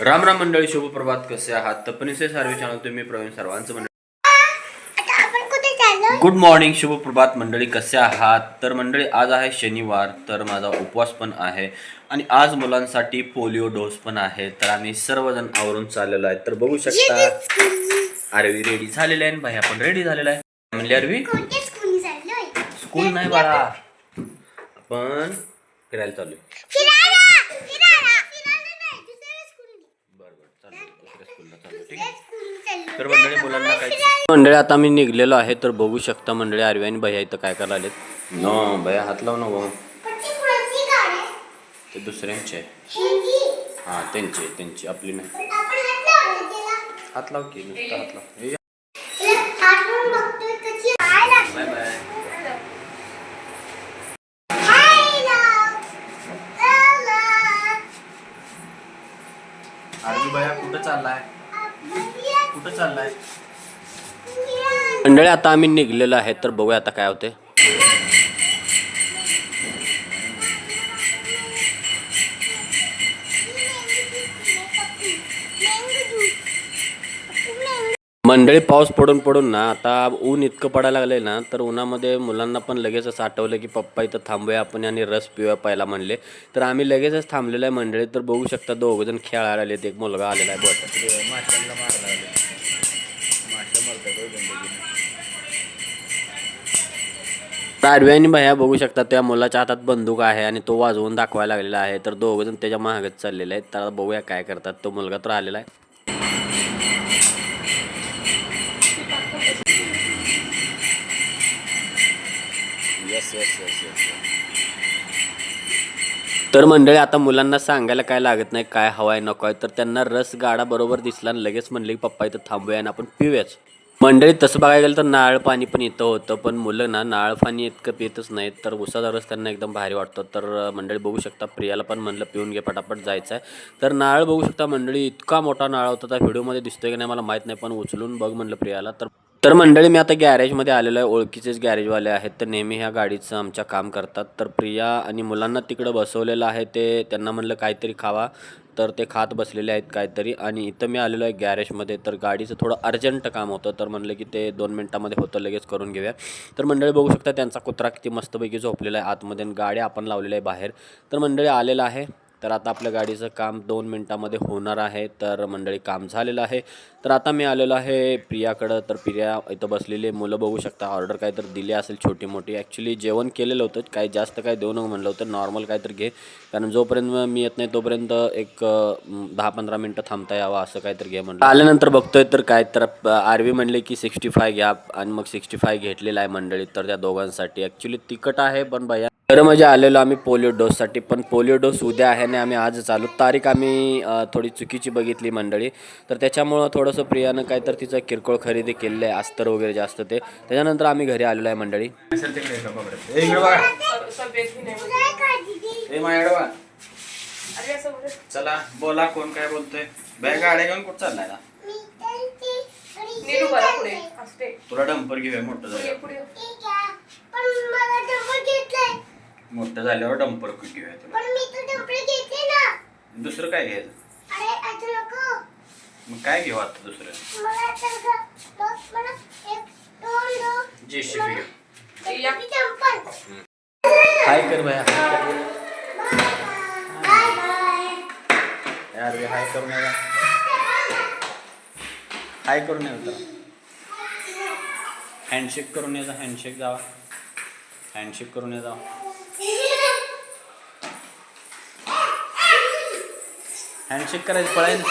राम राम मंडळी शुभप्रभात कसे आहात? तपनीचे सर्वे चॅनल तुम्ही प्रवीण सर्वांचं मंडळ. गुड मॉर्निंग शुभप्रभात मंडळी. कसे आहात? तर मंडळी आज आहे शनिवार तर माझा उपवास पण आहे. आणि आज मुलांसाठी पोलिओ डोस पण आहे. तर आम्ही सर्वजण आवरून चाललेलो आहे. तर बघू शकता. आरवी रेडी झालेले आहे. भाई आपण रेडी झालेला आहे. म्हणले चाललोय स्कूल नाही बाळा. आपण फिरायला चालू फिरायला फिरायला फिरायला नाही दुसऱ्या स्कूल बरं बरं चालू दुसऱ्या स्कूलला चालू ठीक दुसऱ्या स्कूल चाललो तर मंडळी मुलांना काय मंडळी आता मी निघलेलो आहे तर बघू शकता मंडळी आरवी आणि भैया इथं काय करायला आलेत. नो भैया हात लाव नको. पच्ची कुणाची गाडी. ते दुसऱ्यांचे हा त्यांची आहे, त्यांची आपली नाही. हात लाव की नुसता हात लाव. हे बाय बाय. आरवी भैया कुठं चाललाय? कुठं चाललाय? मंडळी आता आम्ही निघलेलो आहे तर बघूया आता काय होते मंडळी पाऊस पडून पडून ना आता ऊन इतकं पडायला लागलंय ना तर उन्हामध्ये मुलांना पण लगेच असं आठवलं की पप्पा इथं थांबूया आपण आणि रस पिऊया पहिला म्हणले. तर आम्ही लगेचच थांबलेलो आहे मंडळी. तर बघू शकता दोघ जण खेळायला आलेत. एक मुलगा आलेला आहे बट. लागले मरतात ताडवी आणि भैया बघू शकता त्या मुलाच्या हातात बंदूक आहे आणि तो वाजवून दाखवायला लागलेला आहे. तर दोघ जण त्याच्या मागत चाललेले आहेत. तर बघूया काय करतात. तो मुलगा तर आलेला आहे. येस येस येस येस तर मंडळी आता मुलांना सांगायला काय लागत नाही काय हवाय नको आहे. तर त्यांना रस गाडा बरोबर दिसला आणि लगेच म्हणले की पप्पा इथं थांबूया आणि आपण पिऊयाच. मंडळी तसं बघायला गेलं तर नारळ पाणी पण इथं होतं पण मुलं ना नारळ पाणी इतकं पितच नाहीत तर उसाचा रस त्यांना एकदम भारी वाटतो. तर मंडळी बघू शकता प्रियाला पण म्हणलं पिऊन घे पटापट जायचं आहे. तर नारळ बघू शकता मंडळी इतका मोठा नारळ होता त्या व्हिडिओमध्ये दिसतोय की नाही मला माहीत नाही पण उचलून बघ म्हणलं प्रियाला. तर तर मंडळी मी आता गॅरेजमध्ये आलेलो आहे. ओळखीचेच गॅरेजवाले आहेत. तर नेहमी ह्या गाडीचं आमच्या काम करतात. तर प्रिया आणि मुलांना तिकडं बसवलेलं आहे. ते त्यांना म्हणलं काहीतरी खावा. तर ते खात बसलेले आहेत काहीतरी. आणि इथं मी आलेलो आहे गॅरेजमध्ये. तर गाडीचं थोडं अर्जंट काम होतं. तर म्हणलं की ते दोन मिनटामध्ये होतं लगेच करून घेऊया. तर मंडळी बघू शकता त्यांचा कुत्रा किती मस्तपैकी झोपलेला आहे आतमध्ये आणि गाडी आपण लावलेली आहे बाहेर. तर मंडळी आलेलं आहे. तर आता आपल्या गाडीचं काम दोन मिनटामध्ये होणार आहे तर मंडळी काम झालेलं आहे. तर आता मी आलेलो आहे प्रियाकडं तर प्रिया इथं बसलेली मुलं बघू शकता ऑर्डर काय तर दिली असेल छोटी मोठी. ॲक्च्युली जेवण केलेलं होतं काही जास्त काय देऊ नको म्हणलं होतं. नॉर्मल काय तर घे. कारण जोपर्यंत मी येत नाही तोपर्यंत एक दहा पंधरा मिनटं थांबता यावं असं काय तर घे म्हणलं आल्यानंतर बघतोय तर काय तर आरवी म्हणले की सिक्स्टी फाय घ्या. आणि मग सिक्स्टी फाय घेतलेला आहे मंडळी तर त्या दोघांसाठी. ॲक्च्युली तिखट आहे पण भैया तर म्हणजे आलेलो आम्ही पोलिओ डोससाठी पण पोलिओ डोस उद्या आहे आणि आम्ही आज चालू तारीख आम्ही थोडी चुकीची बघितली मंडळी. तर त्याच्यामुळं थोडंसं प्रियानं काय तर तिचं किरकोळ खरेदी केलेलं आहे अस्तर वगैरे जास्त ते. त्याच्यानंतर आम्ही घरी आलेलो आहे मंडळी. चला बोला कोण काय बोलतोय? बॅग गाड्या घेऊन कुठं चाललाय? तुला डंपर घेऊया मोठं पुढे झाल्यावर पुढे ठीक आहे पण मला डबल घेतलंय मोठं झाल्यावर डंपर घेऊया तुला? पण मी तर घेतले ना. दुसरं काय घ्यायचं? अरे आता नको. मग काय घेऊ आता दुसरं? मला तर ग- बघ, मला एक दोन दोन. जेसीबी घेऊ या. मी चंपल हाय कर भया बाय बाय. यार बे, हाय करून या हाय करून या जरा हँडशेक करून या जा हँडशेक जावा. हँडशेक करून या जावा. हँडशेक करायचं पळायला